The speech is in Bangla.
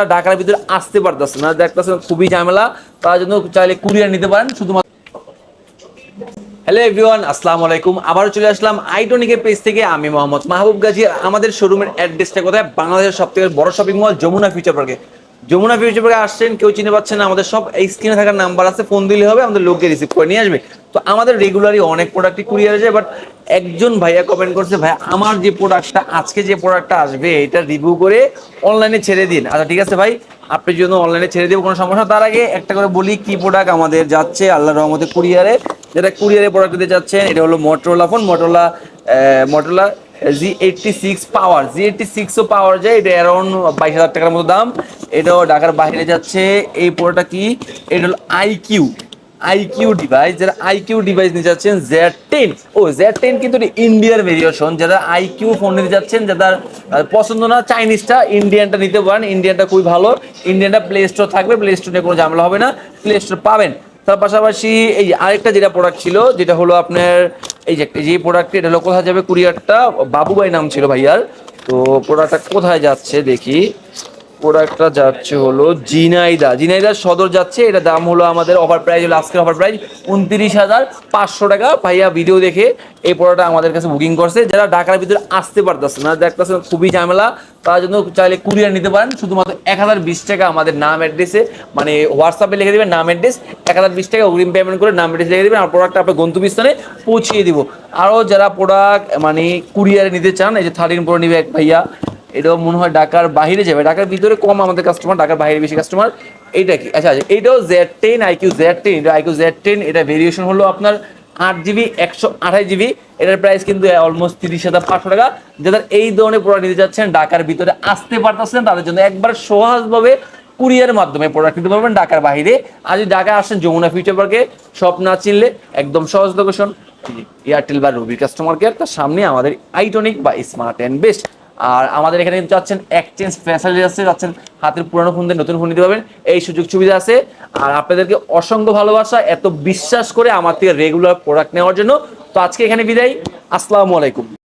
যারা ঢাকার ভিতরে আসতে পারতেছে না, দেখতেছেন খুবই ঝামেলা, তার জন্য চাইলে কুরিয়ার নিতে পারেন, শুধুমাত্র হ্যালো এভরিওয়ান আসসালামু আলাইকুম। আবারও চলে আসলাম আইটনিকের পেজ থেকে। আমি মোহাম্মদ মাহবুব গাজী। আমাদের শোরুমের অ্যাড্রেসটা কোথায়? বাংলাদেশের সব থেকে বড় শপিং মল যমুনা ফিউচার পার্কে যমুনা ফিউচার পার্কে আসছেন, কেউ চিনে পাচ্ছেন আমাদের সব এই স্ক্রিনে থাকার নাম্বার আছে ফোন দিলে হবে, আমাদের লোককে রিসিভ করে নিয়ে আসবে। তো আমাদের রেগুলারই অনেক প্রোডাক্টই কুরিয়ার যায় বাট একজন ভাইয়া কমেন্ট করছে, ভাই, আমার যে প্রোডাক্টটা আজকে যে প্রোডাক্টটা আসবে, এটা রিভিউ করে অনলাইনে ছেড়ে দিন। আচ্ছা ঠিক আছে ভাই আপনার জন্য অনলাইনে ছেড়ে দেবো কোনো সমস্যা তার আগে একটা করে বলি কি প্রোডাক্ট আমাদের যাচ্ছে আল্লাহ রহমতে কুরিয়ারে যেটা কুরিয়ারে প্রোডাক্ট দিতে যাচ্ছেন, এটা হলো Motorola phone Motorola Motorola G eighty six power G eighty সিক্সও power যায়, এটা অ্যারাউন্ড বাইশ হাজার টাকার মতো দাম। এটাও ঢাকার বাইরে যাচ্ছে। এই পুরোটা কি? এটা হলো আইকিউ আইকিউ ডিভাইস যারা আইকিউ ডিভাইস নিয়ে যাচ্ছেন জেড টেন ও জেড টেন কিন্তু ইন্ডিয়ার ভেরিয়েশন যারা আইকিউ ফোন নিতে যাচ্ছেন যাদের পছন্দ না চাইনিজটা ইন্ডিয়ানটা নিতে পারেন। ইন্ডিয়ানটা খুবই ভালো। ইন্ডিয়ানটা প্লে স্টোর থাকবে প্লে স্টোরে কোনো ঝামেলা হবে না। প্লে স্টোর পাবেন। তার পাশাপাশি এই আরেকটা যেটা প্রোডাক্ট ছিল, যেটা হলো আপনার, এই যে একটা- যে প্রোডাক্ট এটা হলো কোথায় যাবে? কুরিয়ারটা বাবুবাই নাম ছিল ভাইয়ার। তো প্রোডাক্টটা কোথায় যাচ্ছে দেখি। প্রোডাক্টটা যাচ্ছে হলো জিনাইদা। জিনাইদার সদর যাচ্ছে, এটা দাম হলো আমাদের অফার প্রাইস হলো আজকের অফার প্রাইস উনত্রিশ হাজার পাঁচশো টাকা। ভাইয়া ভিডিও দেখে এই প্রোডাক্টটা আমাদের কাছে বুকিং করছে। যারা ঢাকার ভিতরে আসতে পারতেছে না, দেখতেছেন খুবই ঝামেলা, তার জন্য চাইলে কুরিয়ার নিতে পারেন। শুধুমাত্র এক হাজার বিশ টাকা আমাদের নাম অ্যাড্রেসে মানে হোয়াটসঅ্যাপে লিখে দেবেন নাম অ্যাড্রেস এক হাজার বিশ টাকা অগ্রিম পেমেন্ট করে নাম অ্যাড্রেস লিখে দেবেন, আর প্রোডাক্টটা আপনার গন্তব্যস্থানে পৌঁছিয়ে দিব। আরও যারা প্রোডাক্ট মানে কুরিয়ারে নিতে চান, এই যে থার্টিন প্রো নিবে এক ভাইয়া এটাও মনে হয় ঢাকার বাইরে যাবে। ঢাকার ভিতরে কম আমাদের কাস্টমার ঢাকার বাইরে বেশি কাস্টমার এইটা কি? আচ্ছা আচ্ছা এইটাও Z ten iQOO Z ten এটা আইকিউ জেড টেন এটা ভেরিয়েশন হলো আপনার আট জিবি একশো আঠাশ জিবি এটার প্রাইস কিন্তু অলমোস্ট তিরিশ হাজার পাঁচশো টাকা। যাদের এই ধরনের প্রোডাক্ট নিতে যাচ্ছেন ঢাকার ভিতরে আসতে পারতেছেন, তাদের জন্য একবার সহজভাবে কুরিয়ার মাধ্যমে প্রোডাক্ট নিতে পারবেন ঢাকার বাইরে। আর যদি ঢাকায় আসেন যমুনা ফিউচার পার্কে সব না চিনলে একদম সহজ লোকেশন এয়ারটেল বা রবি কাস্টমার কেয়ার তার সামনে আমাদের আইটনিক বা স্মার্ট অ্যান্ড বেস্ট আর আমাদের এখানে কিন্তু যাচ্ছেন এক্সচেঞ্জ ফ্যাসিলিটি আছে, যাচ্ছেন হাতের পুরনো ফোন দিয়ে নতুন ফোন নিতে পারবেন। এই সুযোগ সুবিধা আছে। আর আপনাদেরকে অসংখ্য ভালোবাসা, এত বিশ্বাস করে আমার থেকে রেগুলার প্রোডাক্ট নেওয়ার জন্য। তো আজকে এখানে বিদায়। আসসালামু আলাইকুম।